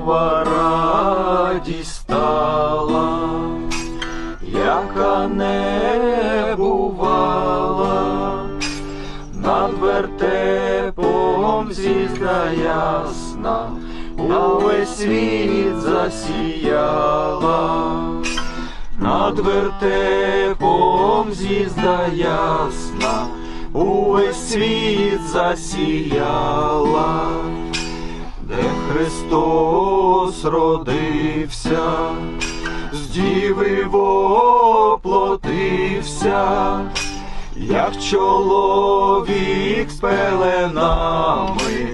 нова радість стала, яка не бувала, над вертепом зізда ясна, на весь світ засіяла, над вертепом зізда ясна, увесь світ засіяла. Де Христос родився, з діви воплотився, як чоловік з пеленами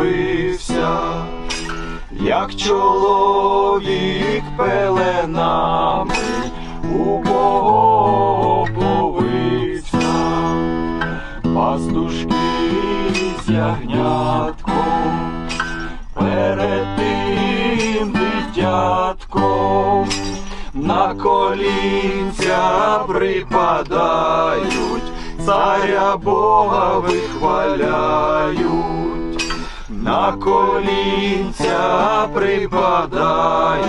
уповився, як чоловік пеленами уповився, пастушки з ягнятком перед тим дитятком на колінця припадають, царя Бога вихваляють, на колінця припадають,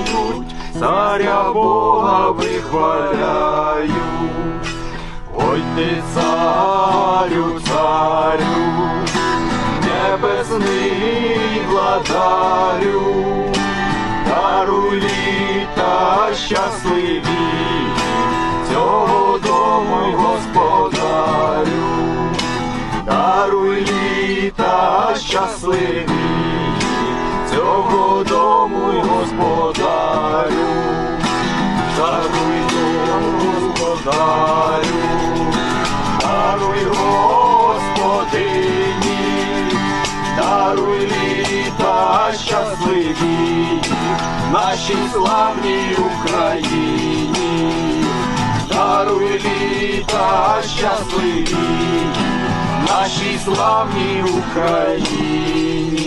царя Бога вихваляють. Ой ти царю, небесний владарю, даруй літа щасливі, цього дому й господарю, даруй літа щасливі, цього дому й господарю, даруй господарю, даруй Господині, даруй літа щасливі нашій славній Україні, даруй літа щасливі нашій славній Україні.